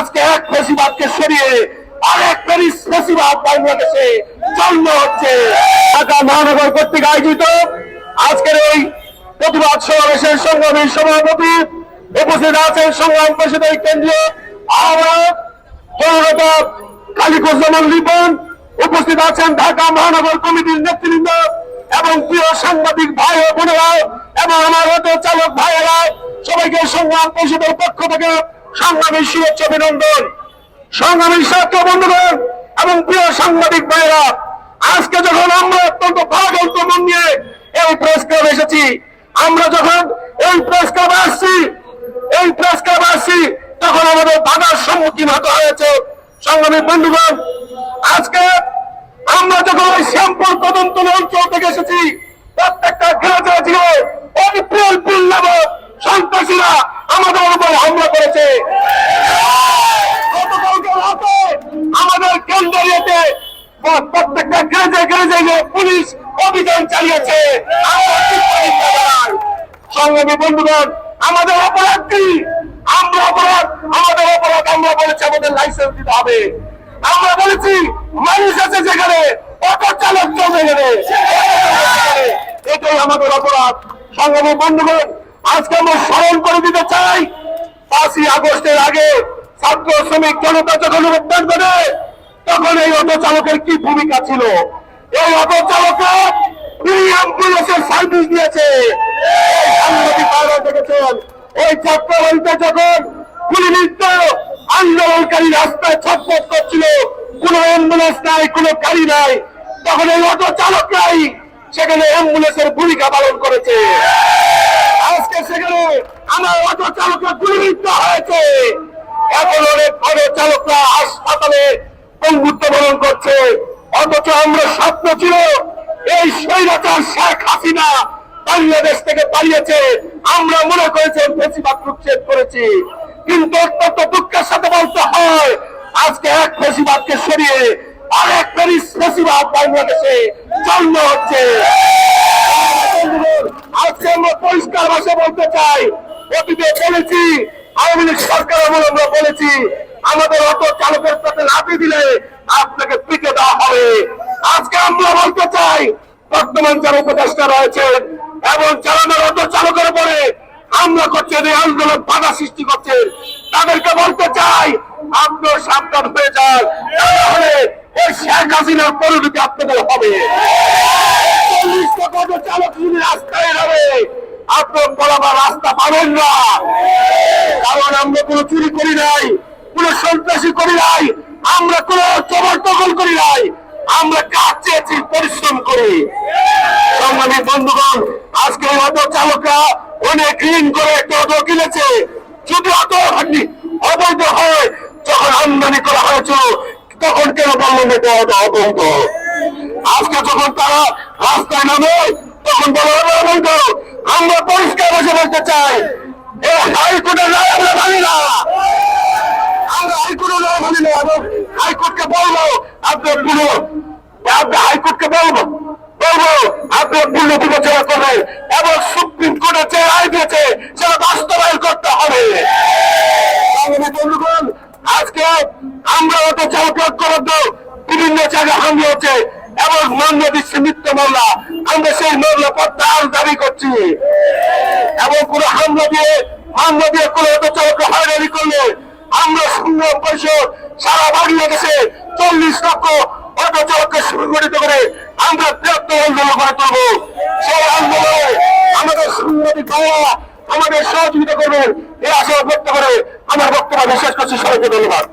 আজকে এক ফেসিবাদকে সরিয়ে উপস্থিত আছেন ঢাকা মহানগর কমিটির নেতৃবৃন্দ এবং প্রিয় সাংবাদিক ভাই ও বোনেরা এবং আমার অটো চালক ভাইয়েরা। সবাইকে সংগ্রাম পরিষদের পক্ষ থেকে সংগ্রামী শুভেচ্ছা অভিনন্দন। সংগ্রামী সাথী বন্ধুগণ এবং প্রিয় সাংবাদিক ভাইয়েরা, আজকে যখন আমরা অত্যন্ত ভাগন্ত মন নিয়ে এই প্রেস ক্লাবে এসেছি, আমরা যখন এই প্রেস ক্লাবে আসছি, এই প্রেস ক্লাবে আসছি, তখন আমাদের বাধার সম্মুখীন হতে হয়েছে। সংগ্রামী বন্ধুগণ, আজকে আমরা যখন ওই শ্যামপুর তদন্ত অঞ্চল থেকে এসেছি, প্রত্যেকটা গ্রাজা ছিল অবিপ্রিয় পিল নামক সন্ত্রাসীরা আমাদের উপর হামলা করেছে গতকালকে রাতে আমাদের কেন্দ্রীয়তে প্রত্যেকটা গ্রাজে গ্রাজে গিয়ে পুলিশ অভিযান চালিয়েছে। সংগ্রামী বন্ধুগণ, আমাদের অপরাধ কি? আমরা অপরাধ, আমাদের অপরাধ আমরা বলেছি, আমাদের লাইসেন্স দিতে হবে। আমরা বলেছি, মানুষ আছে যেখানে অটো চালক চলবে গেলে এটাই আমাদের অপরাধ। সংগ্রামী বন্ধুগণ, আজকে আমরা স্মরণ করে দিতে চাই, পাঁচই আগস্টের আগে ছাত্র শ্রমিক জনতা যখন উত্থান করে তখন এই অটো চালকের কি ভূমিকা ছিল? এই অটো চালকরা অ্যাম্বুলেন্সের সার্ভিস দিয়েছে। দেখেছেন, ওই ছাত্রবাড়িতে যখন আন্দোলনকারী রাস্তায় ছটফট করছিল, কোন অ্যাম্বুলেন্স নাই, কোন গাড়ি নাই, তখন এই অটো চালকরাই সেখানে অ্যাম্বুলেন্সের ভূমিকা পালন করেছে। আজকে সেখানে আমার অটো চালকরা গুলিবিদ্ধ হয়েছে। এখন অনেক অটো চালকরা হাসপাতালে পঙ্গুত্ব বরণ করছে। অথচ আমরা স্বপ্ন ছিল এই স্বৈরাচার শেখ হাসিনা বাংলাদেশ থেকে পালিয়েছে। আমরা মনে করেছি বেশিরভাগ উচ্ছেদ করেছি। কিন্তু অত্যন্ত দুঃখের সাথে বলতে হয়, আজকে এক ফেসিবাদকে সরিয়ে আরেক ফেসিবাদ বাংলাদেশে জন্ম হচ্ছে। আজকে আমরা পরিষ্কার ভাষা বলতে চাই, অতীতে বলেছি, আওয়ামী লীগ সরকার আমরা বলেছি আমাদের অটো চালকের সাথে লাফি দিলে আপনাকে পিকে দেওয়া হবে। আজকে আমরা বলতে চাই, বর্তমান যারা উপদেষ্টা রয়েছে এবং আমার অটো চালকের উপরে হামলা করছে এই আন্দোলন বাধা সৃষ্টি করছে, তাদেরকে বলতে চাই আপনার সাবধান হয়ে যান। তাহলে ওই শেখ হাসিনার পরিণতি আপনাদের হবে। চালক যদি রাস্তায় যাবে। আপনার বরাবর রাস্তা পাবেন না। কারণ আমরা কোনো চুরি করি নাই। কোনো সন্ত্রাসী করি নাই, আমরা কোনো চবর দখল করি নাই, আমরা কাজ চেয়েছি, পরিশ্রম করি। সংগ্রামী বন্ধুগণ, আজকে অটো চালকরা অনেক ঋণ করে একটা অটো কিনেছে। যদি অটো অবৈধ হয়, যখন আমদানি করা হয়েছিল তখন কেন বললেন এটা অটো অবৈধ? আজকে যখন তারা রাস্তায় নামে, তখন বলা, অবৈধ, আমরা পরিষ্কার বসে বলতে চাই। এই হাইকোর্টের রায় আমরা মানি না আমরা হাইকোর্টের রায় মানি না এবং হাইকোর্টকে বলব আপনার পুরো আপনি হাইকোর্টকে বলব বলব, আপনি পূর্ণ বিবেচনা করবেন এবং সুপ্রিম কোর্টের যে রায় দিয়েছে, সেটা বাস্তবায়ন করতে হবে। আজকে আমরা অত চালক করার বিভিন্ন জায়গায় হামলা হচ্ছে এবং মান্য দিচ্ছে মৃত্যু মামলা। আমরা সেই মামলা প্রত্যাহার দাবি করছি। এবং কোন হামলা দিয়ে হামলা দিয়ে কোন অত চালক হয়রানি করলে আমরা সংগ্রাম পরিষদ সারা বাংলাদেশে চল্লিশ লক্ষ অটো চালককে সংগঠিত করে আমরা বৃহত্তর আন্দোলন করে তুলবো। সেই আন্দোলনে আমাদের সাংবাদিক ভাইয়া আমাদের সহযোগিতা করবেন। এই আশা ব্যক্ত করে আমার বক্তব্য শেষ করছি। সবাইকে ধন্যবাদ।